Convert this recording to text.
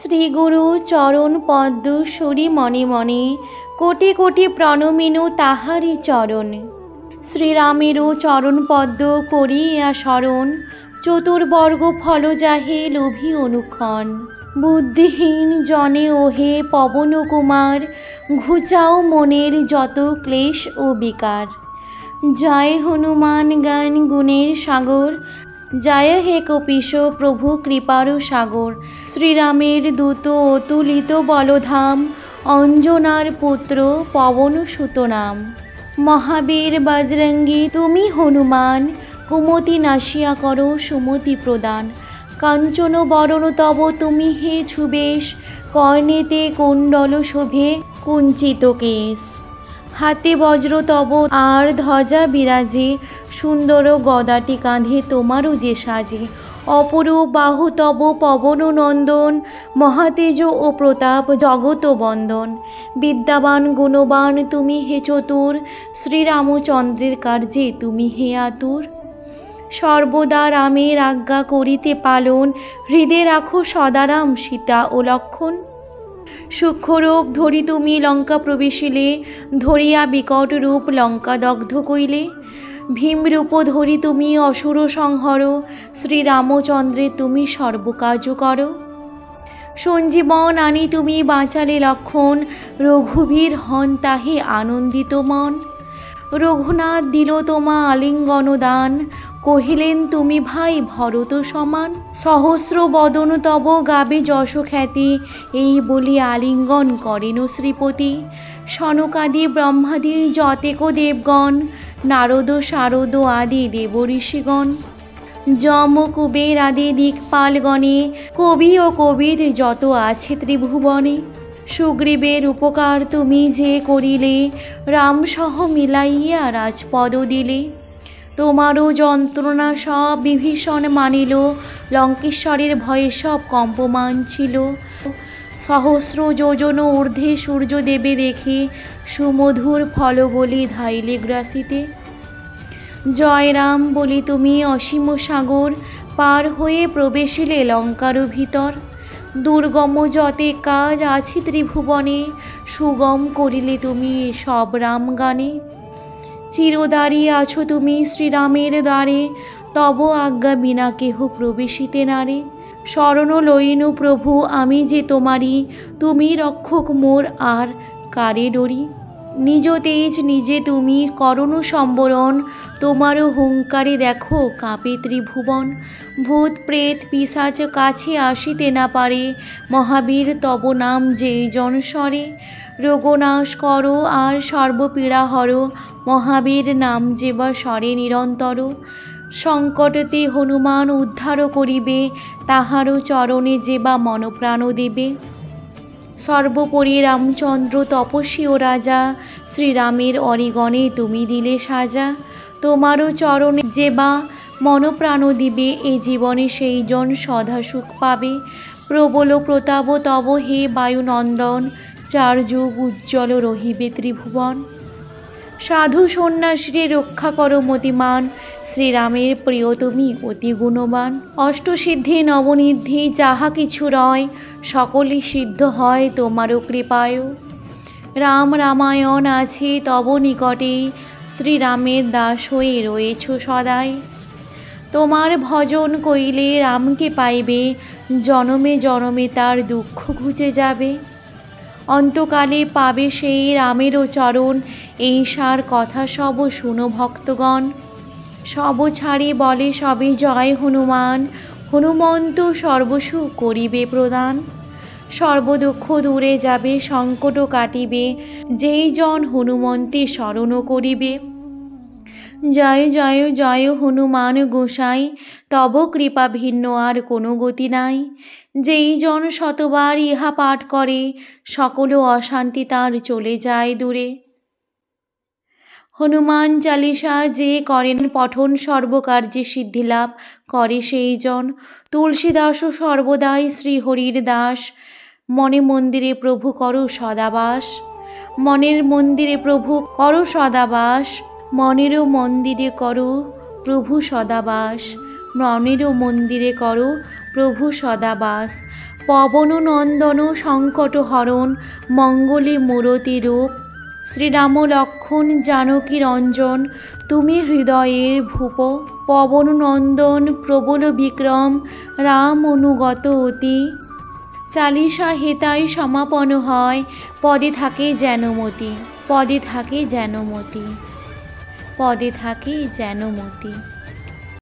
শ্রীগুরু চরণ পদ্ম সরি মনে মনে কোটি কোটি প্রণমিনু তাহারি চরণ। শ্রীরামেরও চরণ পদ্ম করিয়া স্মরণ চতুর্বর্গ ফল যাহে লোভী অনুক্ষণ। বুদ্ধিহীন জনে ওহে পবন কুমার, ঘুচাও মনের যত ক্লেশ ও বিকার। জয় হনুমান গান গুণের সাগর জয় হে কপিশ প্রভু কৃপার সাগর। শ্রীরামের দূত অতুলিত বলধাম, অঞ্জনার পুত্র পবন সুত নাম মহাবীর বজরঙ্গী, তুমি হনুমান, কুমতি নাশিয়া করো, সুমতি প্রদান। কাঞ্চন বরণ তব তুমি হে ছুবেশ কর্ণেতে কুণ্ডল শোভে কুঞ্চিত কেশ। হাতে বজ্র তব আর ধ্বজা বিরাজে, সুন্দর গদাটি কাঁধে তোমারও যে সাজে। অপরূপ বাহু তব পবন নন্দন, মহাতেজ ও প্রতাপ জগত বন্দন। বিদ্যাবান, গুণবান তুমি হে চতুর, শ্রীরামচন্দ্রের কার্যে তুমি হে আতুর। সর্বদা রামের আজ্ঞা করিতে পালন, হৃদে রাখো সদারাম সীতা ও লক্ষণ। সূক্ষ্মরূপ ধরি তুমি লঙ্কা প্রবেশিলে, ধরিয়া বিকট রূপ লঙ্কা দগ্ধ কইলে। ভীমরূপ ধরি তুমি অসুর সংহর, শ্রীরামচন্দ্রে তুমি সর্বকার্য করো। সঞ্জীবন আনি তুমি বাঁচালে লক্ষণ, রঘুবীর হন তাহে আনন্দিত মন। রঘুনাথ দিল তোমা আলিঙ্গন দান কহিলেন, তুমি ভাই ভরত সমান। সহস্র বদন তব গাবে যশ খ্যাতি। এই বলি আলিঙ্গন করেন শ্রীপতি। সনকাদি ব্রহ্মাদি যতেক দেবগণ। নারদ, শারদ আদি দেব ঋষিগণ। যম কুবের আদি দিকপালগণে। কবি ও কবির যত আছে ত্রিভুবনে। সুগ্রীবের উপকার তুমি যে করিলে রামসহ মিলাইয়া রাজপদ দিলে। তোমারও যন্ত্রণা সব বিভীষণ মানিল। লঙ্কেশ্বরের ভয়ে সব কম্পমান ছিল। সহস্র যোজন ঊর্ধ্বে সূর্য দেবে দেখে সুমধুর ফল বলি ধাইলে গ্রাসিতে জয় রাম বলি তুমি অসীম সাগর পার হয়ে প্রবেশিলে লঙ্কার ভিতর। দুর্গম যতে কাজ আছে ত্রিভুবনে, সুগম করিলে তুমি সব রাম গানে। চিরদারি আছো তুমি শ্রীরামের দ্বারে। তব আজ্ঞা বিনা কেহ প্রবেশিতে নারে। শরণ লইনু প্রভু, আমি যে তোমারই। তুমি রক্ষক মোর আর কারে ডরি। নিজ তেজ নিজে তুমি, করণ সম্বরণ। তোমারও হুঙ্কারে দেখো কাঁপে ত্রিভুবন। ভূত, প্রেত, পিসাচ কাছে আসিতে না পারে। মহাবীর, তব নাম যেই জনস্বরে রোগনাশ করো আর সর্বপীড়া হর, মহাবীর নাম যে বা স্বরে নিরন্তর। সংকটতে হনুমান উদ্ধার করিবে, তাহারও চরণে যে বা মনপ্রাণ দেবে। সর্বোপরি রামচন্দ্র তপস্বী ও রাজা, শ্রীরামের অরিগণে তুমি দিলে সাজা। তোমারও চরণে যে বা মনপ্রাণ দিবে, এ জীবনে সেই জন সদা সুখ পাবে। প্রবল প্রতাপ তব হে বায়ুনন্দন চার যুগ উজ্জ্বল রহিবে ত্রিভুবন। সাধু সন্ন্যাসীরে রক্ষা করো মতিমান। শ্রীরামের প্রিয় তুমি অতি গুণবান। অষ্টসিদ্ধি নবনিধি যাহা কিছু রয়, সকলই সিদ্ধ হয় তোমারও কৃপায়। রাম রামায়ণ আছে তব নিকটে, শ্রীরামের দাস হয়ে রয়েছ সদাই। তোমার ভজন কইলে রামকে পাইবে, জনমে জনমে তার দুঃখ ঘুচে যাবে। অন্তকালে পাবে সেই রামেরও চরণ। এই সার কথা সব শুনো ভক্তগণ। সব ছাড়ি বলে সবে জয় হনুমান। হনুমন্ত সর্বসু করিবে প্রদান। সর্বদুঃখ দূরে যাবে সংকট কাটিবে। যেই জন হনুমন্তে স্মরণও করিবে। জয় জয় জয় হনুমান গোসাই, তব কৃপা ভিন্ন আর কোনো গতি নাই। যেই জন শতবার ইহা পাঠ করে, সকল অশান্তি তার চলে যায় দূরে। হনুমান চালিসা যে করেন পঠন সর্বকার্যে সিদ্ধিলাভ করে সেই জন। তুলসীদাসও সর্বদাই শ্রীহরির দাস। মনে মন্দিরে প্রভু করো সদাবাস। মনের মন্দিরে প্রভু করো সদাবাস। মনেরও মন্দিরে করো প্রভু সদাবাস, মনেরও মন্দিরে করো প্রভু সদাবাস। পবন নন্দন সংকট হরণ, মঙ্গলে মূরতি রূপ। শ্রীরাম লক্ষণ জানকী রঞ্জন, তুমি হৃদয়ের ভূপ। পবন নন্দন প্রবল বিক্রম, রাম অনুগত অতি। চালিসা হেতায় সমাপন হয়, পদে থাকে যেনমতি পদে থাকে যেনমতি পদে থাকে যেনমতি